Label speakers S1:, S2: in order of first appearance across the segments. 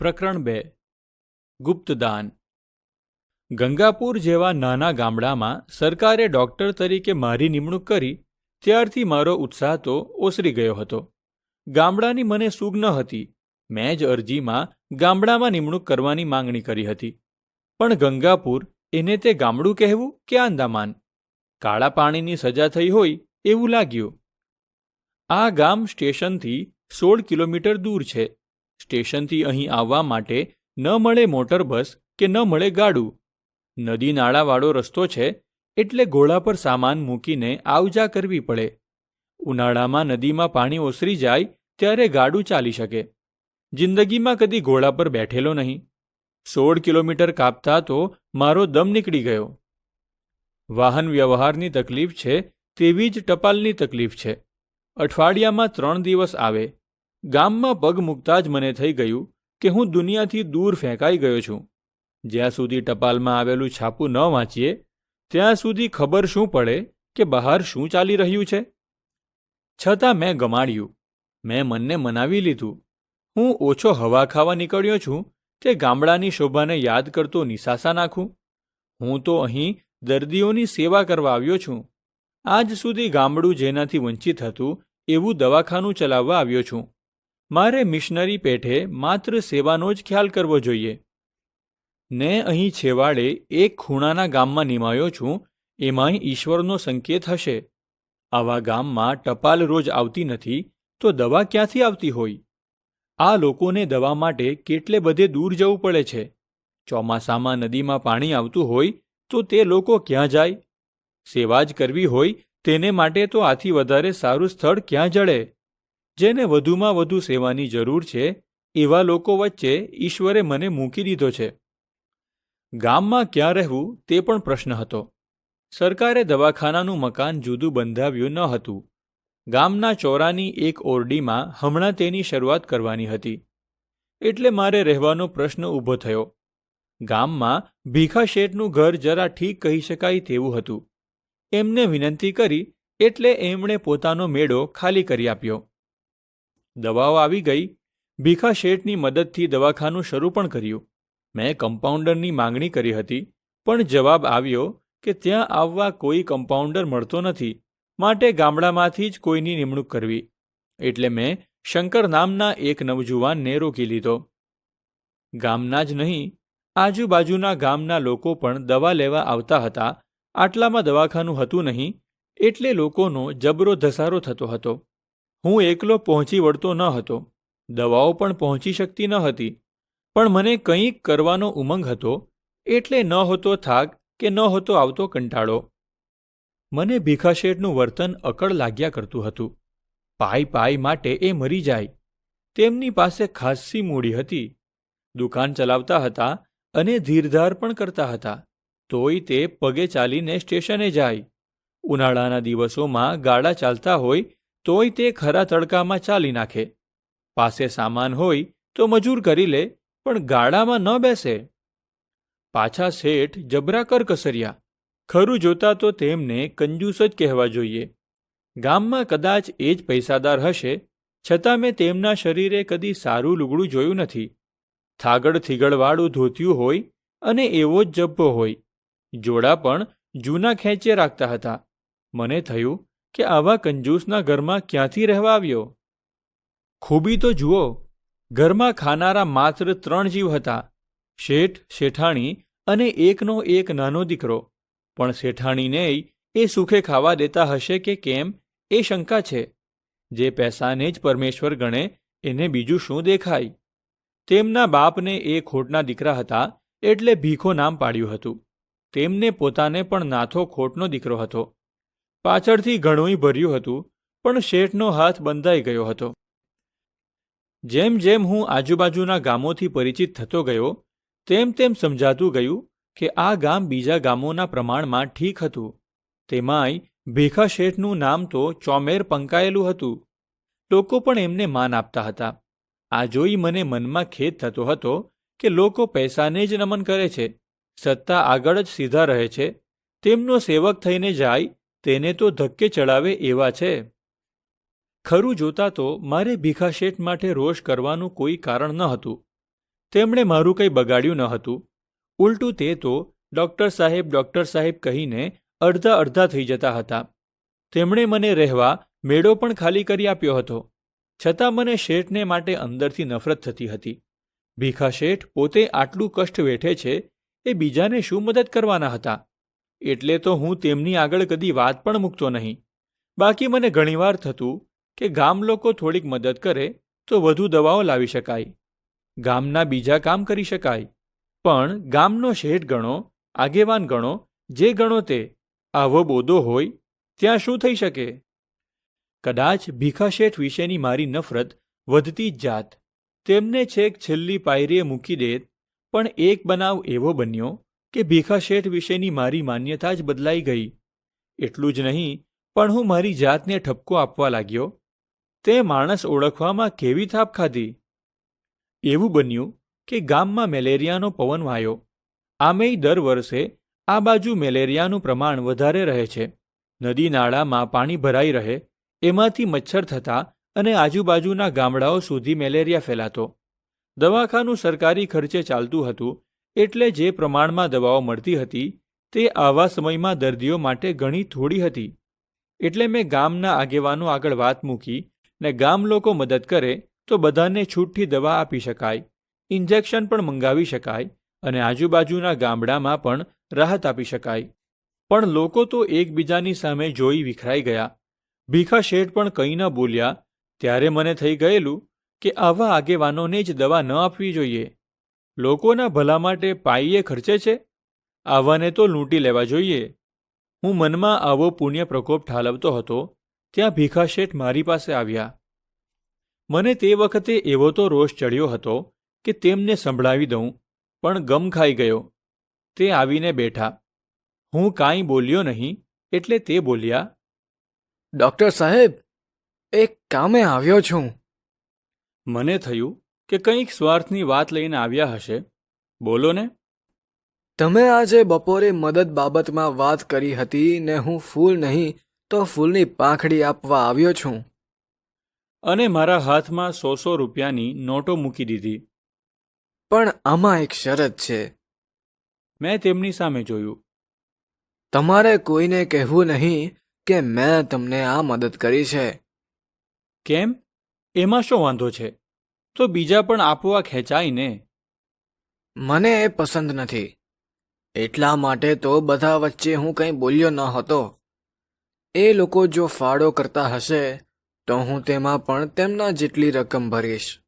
S1: પ્રકરણ બે. ગુપ્તદાન. ગંગાપુર જેવા નાના ગામડામાં સરકારે ડૉક્ટર તરીકે મારી નિમણૂક કરી, ત્યારથી મારો ઉત્સાહ તો ઓસરી ગયો હતો. ગામડાની મને સૂગ ન હતી. મેં જ અરજીમાં ગામડામાં નિમણૂક કરવાની માંગણી કરી હતી. પણ ગંગાપુર, એને તે ગામડું કહેવું કે આંદામાન? કાળા પાણીની સજા થઈ હોય એવું લાગ્યું. આ ગામ સ્ટેશનથી સોળ કિલોમીટર દૂર છે. સ્ટેશનથી અહીં આવવા માટે ન મળે મોટર બસ કે ન મળે ગાડું. નદી નાળાવાળો રસ્તો છે એટલે ઘોડા પર સામાન મૂકીને આવજા કરવી પડે. ઉનાળામાં નદીમાં પાણી ઓસરી જાય ત્યારે ગાડું ચાલી શકે. જિંદગીમાં કદી ઘોડા પર બેઠેલો નહીં. સોળ કિલોમીટર કાપતા તો મારો દમ નીકળી ગયો. વાહન વ્યવહારની તકલીફ છે તેવી જ ટપાલની તકલીફ છે. અઠવાડિયામાં ત્રણ દિવસ આવે. ગામમાં પગ મૂકતા જ મને થઈ ગયું કે હું દુનિયાથી દૂર ફેંકાઈ ગયો છું. જ્યાં સુધી ટપાલમાં આવેલું છાપું ન વાંચીએ, ત્યાં સુધી ખબર શું પડે કે બહાર શું ચાલી રહ્યું છે? છતાં મેં ગમાડ્યું. મેં મનને મનાવી લીધું. હું ઓછો હવા ખાવા નીકળ્યો છું તે ગામડાની શોભાને યાદ કરતો નિસાસા નાખું. હું તો અહીં દર્દીઓની સેવા કરવા આવ્યો છું. આજ સુધી ગામડું જેનાથી વંચિત હતું એવું દવાખાનું ચલાવવા આવ્યો છું. મારે મિશનરી પેઠે માત્ર સેવાનો જ ખ્યાલ કરવો જોઈએ. ને અહીં છેવાડે એક ખૂણાના ગામમાં નિમાયો છું, એમાંય ઈશ્વરનો સંકેત હશે. આવા ગામમાં ટપાલ રોજ આવતી નથી, તો દવા ક્યાંથી આવતી હોય? આ લોકોને દવા માટે કેટલે બધે દૂર જવું પડે છે? ચોમાસામાં નદીમાં પાણી આવતું હોય, તો તે લોકો ક્યાં જાય? સેવા જ કરવી હોય, તેને માટે તો આથી વધારે સારું સ્થળ ક્યાં જડે? જેને વધુમાં વધુ સેવાની જરૂર છે, એવા લોકો વચ્ચે ઈશ્વરે મને મૂકી દીધો છે. ગામમાં ક્યાં રહેવું તે પણ પ્રશ્ન હતો. સરકારે દવાખાનાનું મકાન જુદું બંધાવ્યું ન હતું. ગામના ચોરાની એક ઓરડીમાં હમણાં તેની શરૂઆત કરવાની હતી. એટલે મારે રહેવાનો પ્રશ્ન ઊભો થયો. ગામમાં ભીખા શેઠનું ઘર જરા ઠીક કહી શકાય તેવું હતું. એમને વિનંતી કરી એટલે એમણે પોતાનો મેળો ખાલી કરી આપ્યો. દવાઓ આવી ગઈ. ભીખા શેઠની મદદથી દવાખાનું શરૂ પણ કર્યું. મેં કમ્પાઉન્ડરની માંગણી કરી હતી, પણ જવાબ આવ્યો કે ત્યાં આવવા કોઈ કમ્પાઉન્ડર મળતો નથી. માટે ગામડામાંથી જ કોઈની નિમણૂક કરવી. એટલે મેં શંકર નામના એક નવજુવાનને રોકી લીધો. ગામના જ નહીં, આજુબાજુના ગામના લોકો પણ દવા લેવા આવતા હતા. આટલામાં દવાખાનું હતું નહીં, એટલે લોકોનો જબરો ધસારો થતો હતો. હું એકલો પહોંચી વળતો ન હતો. દવાઓ પણ પહોંચી શકતી ન હતી. પણ મને કંઈક કરવાનો ઉમંગ હતો, એટલે ન હોતો થાક કે ન હોતો આવતો કંટાળો. મને ભીખાશેઠનું વર્તન અકળ લાગ્યા કરતું હતું. પાઈ પાઈ માટે એ મરી જાય. તેમની પાસે ખાસ્સી મૂડી હતી. દુકાન ચલાવતા હતા અને ધીરધાર પણ કરતા હતા. તોય તે પગે ચાલીને સ્ટેશને જાય. ઉનાળાના દિવસોમાં ગાડા ચાલતા હોય તોય તે ખરા તડકામાં ચાલી નાખે. પાસે સામાન હોય તો મજૂર કરી લે, પણ ગાડામાં ન બેસે. પાછા શેઠ જબરા કરકસર્યા. ખરું જોતા તો તેમને કંજૂસ જ કહેવા જોઈએ. ગામમાં કદાચ એ જ પૈસાદાર હશે, છતાં મેં તેમના શરીરે કદી સારું લુગડું જોયું નથી. થાગડ થીગડવાળું ધોતિયું હોય અને એવો જ જબ્બો હોય. જોડા પણ જૂના ખેંચે રાખતા હતા. મને થયું કે આવા કંજૂસના ઘરમાં ક્યાંથી રહેવા આવ્યો? ખૂબી તો જુઓ, ઘરમાં ખાનારા માત્ર ત્રણ જીવ હતા, શેઠ, શેઠાણી અને એકનો એક નાનો દીકરો. પણ શેઠાણીને એ સુખે ખાવા દેતા હશે કે કેમ એ શંકા છે. જે પૈસાને જ પરમેશ્વર ગણે, એને બીજું શું દેખાય? તેમના બાપને એ ખોટના દીકરા હતા એટલે ભીખો નામ પાડ્યું હતું. તેમને પોતાને પણ નાથો ખોટનો દીકરો હતો. પાછળથી ઘણુંય ભર્યું હતું, પણ શેઠનો હાથ બંધાઈ ગયો હતો. જેમ જેમ હું આજુબાજુના ગામોથી પરિચિત થતો ગયો, તેમ તેમ સમજાતું ગયું કે આ ગામ બીજા ગામોના પ્રમાણમાં ઠીક હતું. તેમાંય ભીખા શેઠનું નામ તો ચોમેર પંકાયેલું હતું. લોકો પણ એમને માન આપતા હતા. આ જોઈ મને મનમાં ખેદ થતો હતો કે લોકો પૈસાને જ નમન કરે છે, સત્તા આગળ જ સીધા રહે છે, તેમનો સેવક થઈને જાય તેને તો ધક્કે ચડાવે એવા છે. ખરું જોતા તો મારે ભીખા શેઠ માટે રોષ કરવાનું કોઈ કારણ ન હતું. તેમણે મારું કંઈ બગાડ્યું ન હતું. ઉલટું તે તો ડૉક્ટર સાહેબ ડૉક્ટર સાહેબ કહીને અડધા અડધા થઈ જતા હતા. તેમણે મને રહેવા મેળો પણ ખાલી કરી આપ્યો હતો. છતાં મને શેઠને માટે અંદરથી નફરત થતી હતી. ભીખા શેઠ પોતે આટલું કષ્ટ વેઠે છે, એ બીજાને શું મદદ કરવાના હતા? એટલે તો હું તેમની આગળ કદી વાત પણ મૂકતો નહીં. બાકી મને ઘણીવાર થતું કે ગામ લોકો થોડીક મદદ કરે તો વધુ દવાઓ લાવી શકાય. ગામના બીજા કામ કરી શકાય. પણ ગામનો શેઠ ગણો, આગેવાન ગણો, જે ગણો તે, આવો બોદો હોય, ત્યાં શું થઈ શકે? કદાચ ભીખા શેઠ વિશેની મારી નફરત વધતી જાત. તેમને છેક છેલ્લી પાયરીએ મૂકી દેત, પણ એક બનાવ એવો બન્યો કે ભીખા શેઠ વિશેની મારી માન્યતા જ બદલાઈ ગઈ. એટલું જ નહીં, પણ હું મારી જાતને ઠપકો આપવા લાગ્યો. તે માણસ ઓળખવામાં કેવી થાપ ખાધી? એવું બન્યું કે ગામમાં મેલેરિયાનો પવન વાયો. આમેય દર વર્ષે આ બાજુ મેલેરિયાનું પ્રમાણ વધારે રહે છે. નદી નાળામાં પાણી ભરાઈ રહે, એમાંથી મચ્છર થતા અને આજુબાજુના ગામડાઓ સુધી મેલેરિયા ફેલાતો. દવાખાનું સરકારી ખર્ચે ચાલતું હતું એટલે જે પ્રમાણમાં દવાઓ મળતી હતી, તે આવા સમયમાં દર્દીઓ માટે ઘણી થોડી હતી. એટલે મેં ગામના આગેવાનો આગળ વાત મૂકી ને ગામ લોકો મદદ કરે તો બધાને છૂટથી દવા આપી શકાય, ઇન્જેક્શન પણ મંગાવી શકાય અને આજુબાજુના ગામડામાં પણ રાહત આપી શકાય. પણ લોકો તો એકબીજાની સામે જોઈ વિખરાઈ ગયા. ભીખા શેઠ પણ કંઈ ન બોલ્યા. ત્યારે મને થઈ ગયેલું કે આવા આગેવાનોને જ દવા ન આપવી જોઈએ. લોકોના ભલા માટે પાઈએ ખર્ચે છે? આવાને તો લૂંટી લેવા જોઈએ. હું મનમાં આવો પુણ્ય પ્રકોપ ઠાલવતો હતો ત્યાં ભીખા શેઠ મારી પાસે આવ્યા. મને તે વખતે એવો તો રોષ ચડ્યો હતો કે તેમને સંભળાવી દઉં પણ ગમ ખાઈ ગયો. તે આવીને બેઠા. હું કાંઈ બોલ્યો નહીં એટલે તે બોલ્યા
S2: ડૉક્ટર સાહેબ એક કામે આવ્યો છું.
S1: મને થયું કે કંઈક સ્વાર્થની વાત લઈને આવ્યા હશે? બોલો ને.
S2: તમે આજે બપોરે મદદ બાબતમાં વાત કરી હતી ને હું ફૂલ નહીં તો ફૂલની પાંખડી આપવા આવ્યો છું.
S1: અને મારા હાથમાં સો સો રૂપિયાની નોટો મૂકી દીધી.
S2: પણ આમાં એક શરત છે.
S1: મેં તેમની સામે જોયું.
S2: તમારે કોઈને કહેવું નહીં કે મેં તમને આ મદદ કરી છે.
S1: કેમ? એમાં શું વાંધો છે? તો બીજા પણ આપવા ખેંચાઈને
S2: મને એ પસંદ નથી. એટલા માટે તો બધા વચ્ચે હું કંઈ બોલ્યો ન હતો. એ લોકો જો ફાળો કરતા હશે તો હું તેમાં પણ તેમના જેટલી રકમ ભરીશ.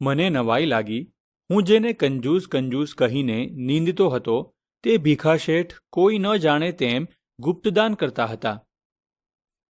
S1: મને નવાઈ લાગી. હું જેને કંજૂસ કંજૂસ કહીને નીંદતો હતો તે ભીખા શેઠ કોઈ ન જાણે તેમ ગુપ્તદાન કરતા હતા.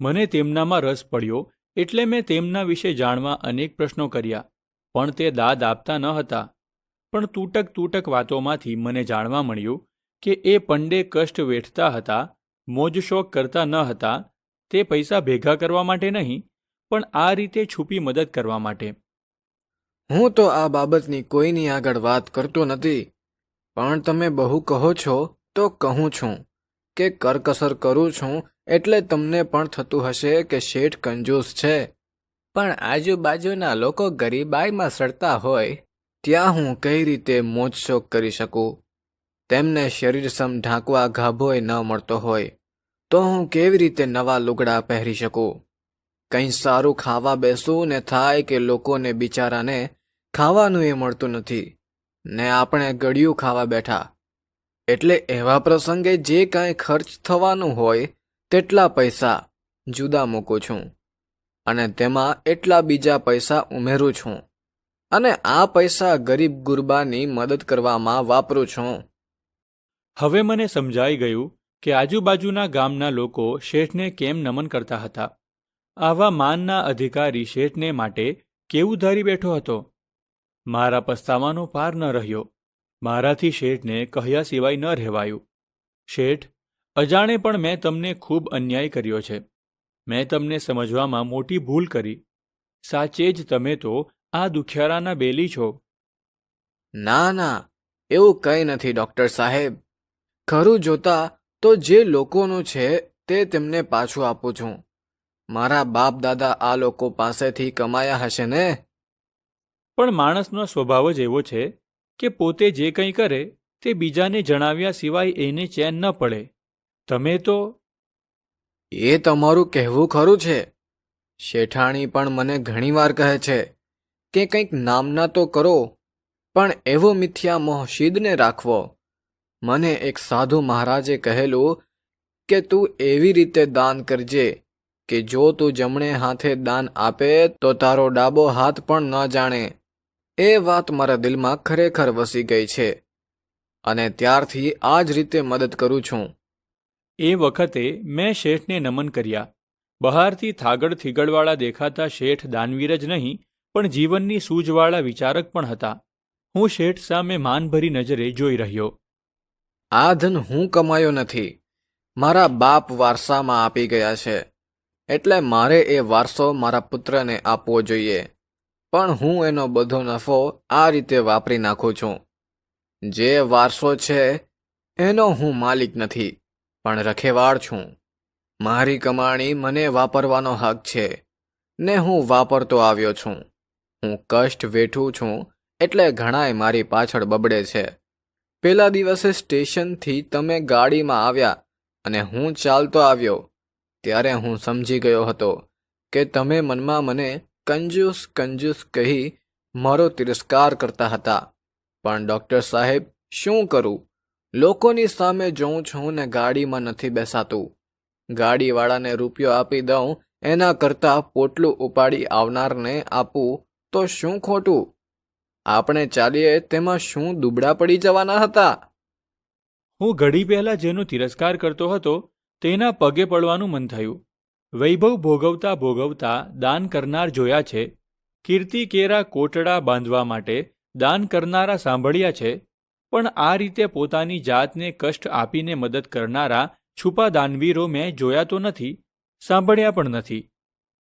S1: મને તેમનામાં રસ પડ્યો એટલે મેં તેમના વિશે જાણવા અનેક પ્રશ્નો કર્યા, પણ તે દાદ આપતા ન હતા. પણ તૂટક તૂટક વાતોમાંથી મને જાણવા મળ્યું કે એ પંડે કષ્ટ વેઠતા હતા મોજશોખ કરતા ન હતા, તે પૈસા ભેગા કરવા માટે નહીં, પણ આ રીતે છુપી મદદ કરવા માટે.
S2: હું તો આ બાબતની કોઈની આગળ વાત કરતો નથી, પણ તમે બહુ કહો છો તો કહું છું કે કરકસર કરું છું એટલે તમને પણ થતું હશે કે શેઠ કંજૂસ છે. પણ આજુબાજુના લોકો ગરીબાઈમાં સડતા હોય, ત્યાં હું કઈ રીતે મોજશોખ કરી શકું? તેમને શરીર સમ ઢાંકવા ગાભોય ન મળતો હોય, તો હું કેવી રીતે નવા લુગડા પહેરી શકું? કંઈ સારું ખાવા બેસું ને થાય કે લોકોને બિચારાને ખાવાનું એ મળતું નથી, ને આપણે ગળ્યું ખાવા બેઠા. એટલે એવા પ્રસંગે જે કાંઈ ખર્ચ થવાનું હોય તેટલા પૈસા જુદા મૂકું છું અને તેમાં એટલા બીજા પૈસા ઉમેરું છું અને આ પૈસા ગરીબ ગુરબાની મદદ કરવામાં વાપરું છું.
S1: હવે મને સમજાઈ ગયું કે આજુબાજુના ગામના લોકો શેઠને કેમ નમન કરતા હતા. આવા માનના અધિકારી શેઠને માટે કેવું ધારી બેઠો હતો? મારા પસ્તાવાનો પાર ન રહ્યો. મારાથી શેઠને કહ્યા સિવાય ન રહેવાયું. શેઠ અજાણે પણ મેં તમને ખૂબ અન્યાય કર્યો છે. મેં તમને સમજવામાં મોટી ભૂલ કરી. સાચે જ તમે તો આ દુખિયારાના બેલી છો.
S2: ના ના એવું કંઈ નથી ડૉક્ટર સાહેબ. ખરું જોતા તો જે લોકોનું છે તે તેમને પાછું આપું છું. મારા બાપ દાદા આ લોકો પાસેથી કમાયા હશે ને?
S1: પણ માણસનો સ્વભાવ જ એવો છે કે પોતે જે કંઈ કરે તે બીજાને જણાવ્યા સિવાય એને ચેન ન પડે. તમે તો?
S2: એ તમારું કહેવું ખરું છે. શેઠાણી પણ મને ઘણીવાર કહે છે કે કંઈક નામના તો કરો, પણ એવો મિથ્યા મોહ શીદને રાખવો. મને એક સાધુ મહારાજે કહેલું કે તું એવી રીતે દાન કરજે કે જો તું જમણે હાથે દાન આપે તો તારો ડાબો હાથ પણ ન જાણે. એ વાત મારા દિલમાં ખરેખર વસી ગઈ છે અને ત્યારથી આ જ રીતે મદદ કરું છું.
S1: એ વખતે મેં શેઠને નમન કર્યા. બહારથી થાગડ થીગડવાળા દેખાતા શેઠ દાનવીર જ નહીં, પણ જીવનની સૂઝવાળા વિચારક પણ હતા. હું શેઠ સામે માનભરી નજરે જોઈ રહ્યો.
S2: આ ધન હું કમાયો નથી. મારા બાપ વારસામાં આપી ગયા છે. એટલે મારે એ વારસો મારા પુત્રને આપવો જોઈએ. પણ હું એનો બધો નફો આ રીતે વાપરી નાખું છું. જે વારસો છે, એનો હું માલિક નથી. પણ રખેવાળ છું. મારી કમાણી મને વાપરવાનો હક છે. ને હું વાપરતો આવ્યો છું. હું કષ્ટ વેઠું છું એટલે ઘણાય મારી પાછળ બબડે છે. પેલા દિવસે સ્ટેશનથી તમે ગાડીમાં આવ્યા અને હું ચાલતો આવ્યો. ત્યારે હું સમજી ગયો હતો કે તમે મનમાં મને કંજૂસ કંજૂસ કહી મારો તિરસ્કાર કરતા હતા. પણ ડૉક્ટર સાહેબ, શું કરું? લોકોની સામે જોઉં છું ને ગાડીમાં નથી બેસાતું. ગાડીવાળાને રૂપિયો આપી દઉં, એના કરતાં પોટલું ઉપાડી આવનારને આપું, તો શું ખોટું? આપણે ચાલીએ, તેમાં શું દુબળા પડી જવાના હતા?
S1: હું ઘડી પહેલા જેનો તિરસ્કાર કરતો હતો, તેના પગે પડવાનું મન થયું. વૈભવ ભોગવતા ભોગવતા દાન કરનાર જોયા છે. કીર્તિ કેરા કોટડા બાંધવા માટે દાન કરનારા સાંભળ્યા છે. પણ આ રીતે પોતાની જાતને કષ્ટ આપીને મદદ કરનારા છુપા દાનવીરો મેં જોયા તો નથી, સાંભળ્યા પણ નથી.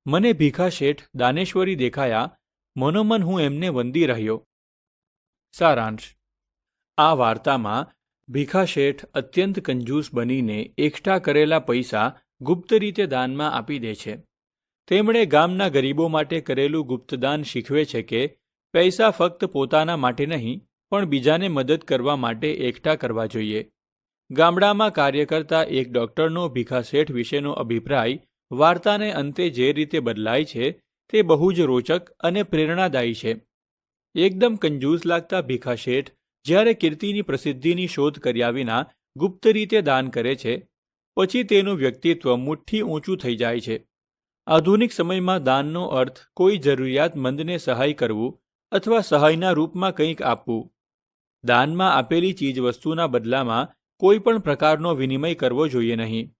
S1: મને ભીખા શેઠ દાનેશ્વરી દેખાયા, મનોમન હું એમને વંદી રહ્યો. સારાંશ. આ વાર્તામાં ભીખા શેઠ અત્યંત કંજૂસ બનીને એકઠા કરેલા પૈસા ગુપ્ત રીતે દાનમાં આપી દે છે. તેમણે ગામના ગરીબો માટે કરેલું ગુપ્તદાન શીખવે છે કે પૈસા ફક્ત પોતાના માટે નહીં પણ બીજાને મદદ કરવા માટે એકઠા કરવા જોઈએ. ગામડામાં કાર્ય કરતા એક ડૉક્ટરનો ભીખા શેઠ વિશેનો અભિપ્રાય વાર્તાને અંતે જે રીતે બદલાય છે તે બહુ જ રોચક અને પ્રેરણાદાયી છે. એકદમ કંજૂસ લાગતા ભીખા શેઠ જ્યારે કીર્તિની પ્રસિદ્ધિની શોધ કર્યા વિના ગુપ્ત રીતે દાન કરે છે, પછી તેનું વ્યક્તિત્વ મુઠ્ઠી ઊંચું થઈ જાય છે. આધુનિક સમયમાં દાનનો અર્થ કોઈ જરૂરિયાતમંદને સહાય કરવું અથવા સહાયના રૂપમાં કંઈક આપવું. દાનમાં આપેલી ચીજવસ્તુના બદલામાં કોઈ પણ પ્રકારનો વિનિમય કરવો જોઈએ નહીં.